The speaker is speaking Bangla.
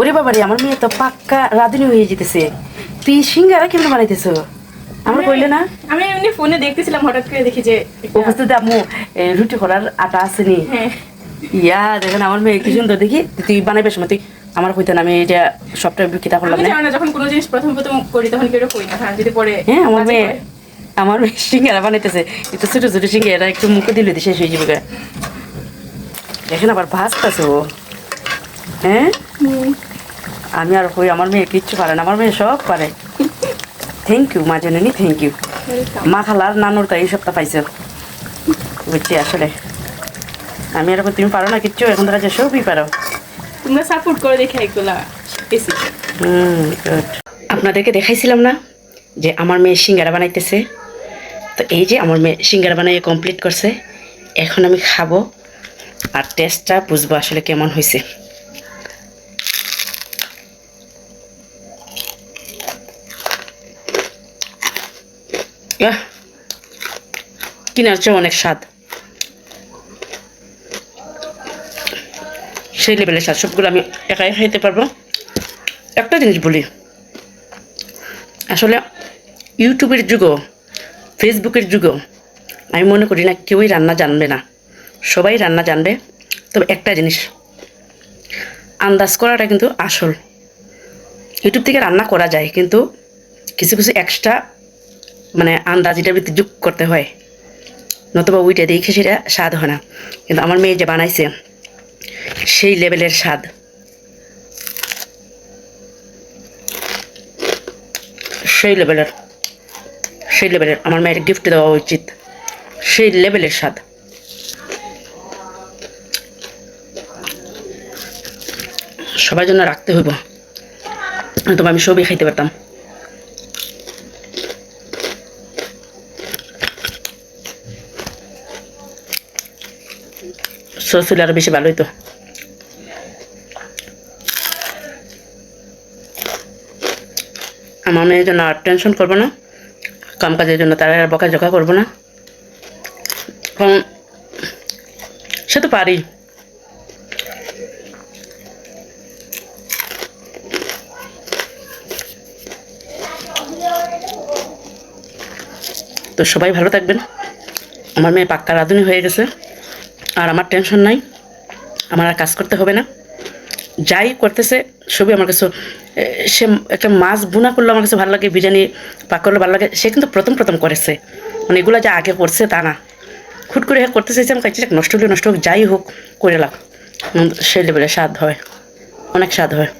ওরে বাবারে আমার মেয়ে তো পাক্কা রাঁধুনি হয়ে যেতেছে। তুই সিঙ্গারা কেমন বানাইতেছো? আমার কইলে না? আমি এমনি ফোনে দেখতেছিলাম হঠাৎ করে দেখি যে উপস্থিত আম্মু রুটি করার আটা আসেনি হ্যাঁ। ইয়া দেখেন আমার মেয়ে কি সুন্দর দেখি। তুই বানাইবে সময় তুই আমার কইতে না আমি এটা সবটা বিক্রিতা করলাম না। যখন কোনো জিনিস প্রথম প্রথম করি তখন কেউ করি না? যদি পরে হ্যাঁ আমার মেয়ে আমার মেয়ে সিঙ্গারা বানাইতেছে। একটু ছোট ছোট সিঙ্গারা একটু মুখে দিলে দিয়ে শেষ হয়ে যাবে দেখেন আবার ভাজতেছে ও। হ্যাঁ। আমি আর কই আমার মেয়ে কিচ্ছু পারে না আমার মেয়ে সব পারে। থ্যাংক ইউ মা জননী থ্যাংক ইউ. মা খালার নানুর তাই সপ্তাহ পাইছো। বুঝছি আসলে। আমি এরকম তুমি পারো না কিচ্ছু এখন তারা যে সবই পারো। তোমরা সাপোর্ট করে দেখে এগুলা হুম গুড আপনাদেরকে দেখাইছিলাম না যে আমার মেয়ে সিঙ্গারা বানাইতেছে? তো এই যে আমার মেয়ে সিঙ্গারা বানাই কমপ্লিট করছে এখন আমি খাব। আর টেস্টটা বুঝব আসলে কেমন হয়েছে কিনার চেয়ে অনেক স্বাদ। সেই লেভেলের স্বাদ, সবগুলো আমি একাই খাইতে পারব। একটা জিনিস বলি, আসলে ইউটিউবের যুগও, ফেসবুকের যুগও, আমি মনে করি না কেউই রান্না জানবে না। সবাই রান্না জানবে, তবে একটা জিনিস, আন্দাজ করাটা কিন্তু আসল। ইউটিউব থেকে রান্না করা যায়, কিন্তু কিছু কিছু এক্সট্রা মানে আন্দাজ এটার ভিতরে যোগ করতে হয়। নতুবা ওইটা দেখে সেটা স্বাদ হয় না। কিন্তু আমার মেয়ে যে বানাইছে, সেই লেভেলের স্বাদ। সেই লেভেলের সেই লেভেলের আমার মেয়ের গিফট দেওয়া উচিত। সেই লেভেলের স্বাদ। সবার জন্য রাখতে হইব। তবে আমি সবই খাইতে পারতাম। সস হলে আরও বেশি ভালো হইতো আমার মেয়ের জন্য আর টেনশন করব না কাম কাজের জন্য তারা আর বকাঝকা করব না। সে তো পারি। তো সবাই ভালো থাকবেন। আমার মেয়ে পাক্কা রাঁধুনি হয়ে গেছে। আর আমার টেনশন নাই। আমার আর কাজ করতে হবে না। যাই করতেছে, সবই আমার কাছে সে একটা মাছ বুনা করলে আমার কাছে ভালো লাগে, বিরিয়ানি পাক করলে ভালো লাগে, সে কিন্তু প্রথম প্রথম করেছে। মানে এগুলো যা আগে করছে তা না। খুট করে করতে চাইছে আমার কাছে নষ্ট হলে, নষ্ট হোক, যাই হোক করে লাগ সেই লেভেলে স্বাদ হয়। অনেক স্বাদ হয়।